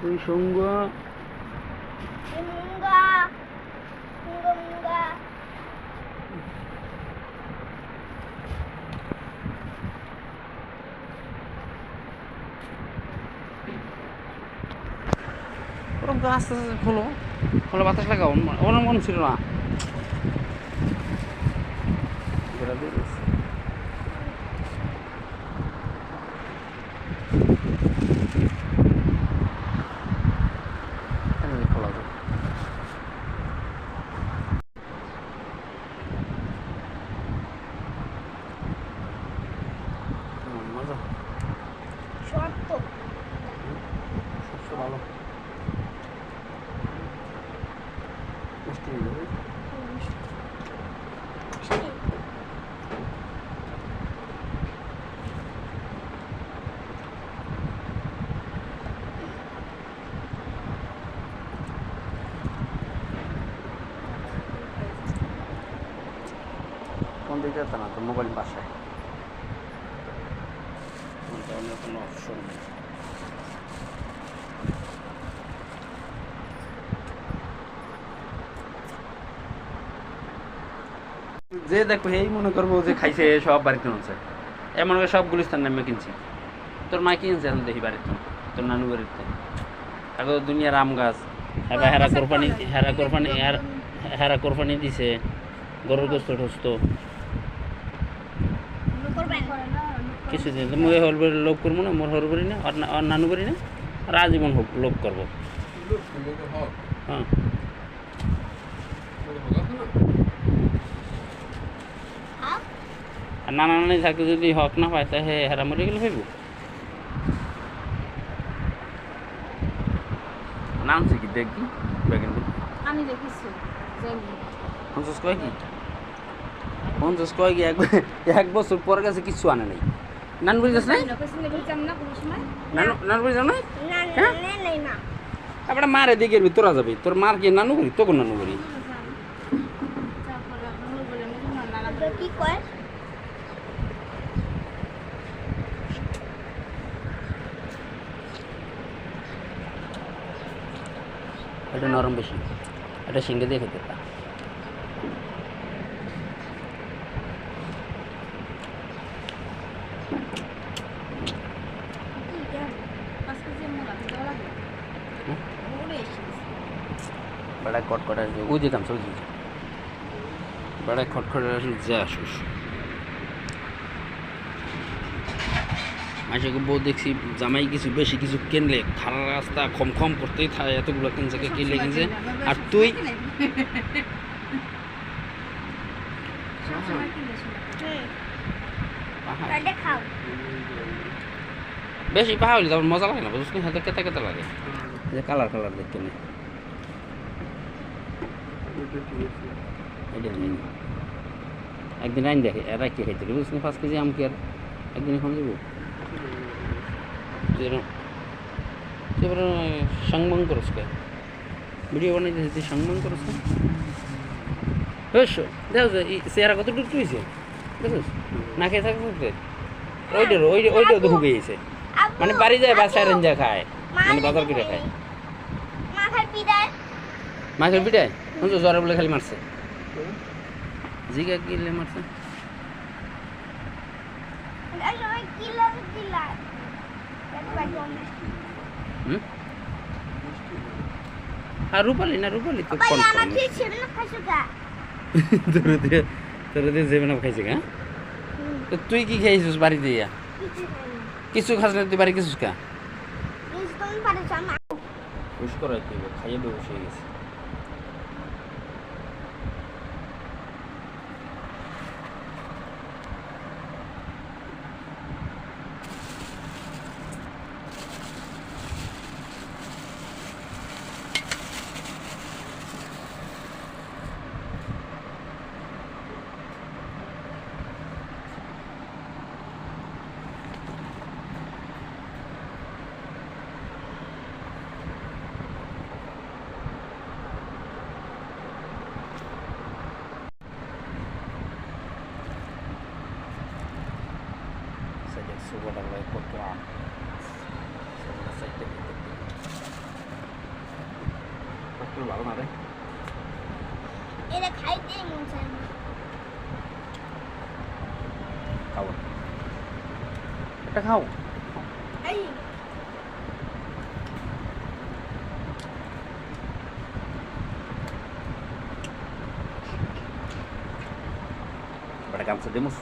তুই সঙ্গ আস্তে আস্তে খোলো। খোলো বাতাস লাগাও ওরকম ছিল না। কোন দিকে যেতে না তো মোবাইল বাসায়। কোনো অপশন নেই। যে দেখো এই মনে করব যে খাইছে সব বাড়িতে আনছে। এমন সব গুলিস্তান নামে কিনছি। তোর মা কিনছে এখন দেখি বাড়িতে? তোর নানু বাড়িতে। আগে তো দুনিয়ার আম গাছ। এবার হেরা কোরবানি হেরা কোরবানি হেরা- হেরা কোরবানি দিছে। গরুর গোস্ত টোস্ত। কিছু দিন তো মুই হর বাড়ি লোক করব না মোর হর বাড়ি না আর না- আর নানু বাড়ি না আর আজীবন হোক লোক করব হ্যাঁ আর নানা নানি থাকে যদি হক না পায় তা হে হেরা মরে গেলে হইব নামছে কি দেখি বেগেন আমি দেখিছি জানি পঞ্চাশ কয় কি পঞ্চাশ কয় কি এক এক বছর পর গেছে কিছু আনে নাই নান বুঝি যাস না? নান বুঝি যাও না? তারপরে মার এদিকে তোরা যাবি তোর মার কি নানু করি তোকে নানু করি এটা নরম বেশি এটা সিঙ্গে দিয়ে খেতে বেড়া কটকট আসবে ওই যে গামছা ওই যে বেড়া কটকট আসলে যা আসুস মাসেকে বউ দেখছি জামাই কিছু বেশি কিছু কিনলে খারাপ রাস্তা খম খম করতেই থাকে এতগুলো কিনছে কিনলে কিনছে। আর তুই বেশি পাহা হইলে তারপর মজা লাগে না বুঝলি হাতে কেতা কেতা লাগে। যে কালার কালার দেখতে নেই একদিন আইন। দেখে, এরা কি খাইতে বুঝলি পাঁচ কেজি আম কি আর? একদিন এখন এরম তুই সংবাং করস কে? ভিডিও বানাইতে তুই সংবাং করস বেশ, দেখো চেহারা কত টুকটু হয়েছে দেখছিস? না খেয়ে থাকতে ওইটার, ওই ওইটা তো গেছে মানে বাড়ি যায়, বাসায় রেঞ্জা খায়। মানে বাজার করে খায়। পিঠায় এখন তো জ্বরে বলে খালি মারছে। জিগা কিলে মারছে। আর রূপালি না রূপালি তো তোর দিয়ে তোর দিয়ে খাইছে হ্যাঁ তো তুই কি খেয়েছিস বাড়ি দিয়া কিছু খাস না তুই বাড়ি কিছু খা খুশ করা তুই খাইয়ে হয়ে গেছে। Saya rasa itu. তোর ভালো না রে এটা খাইতে মন চায় না খাও এটা খাও এই Para গামছা দেমুস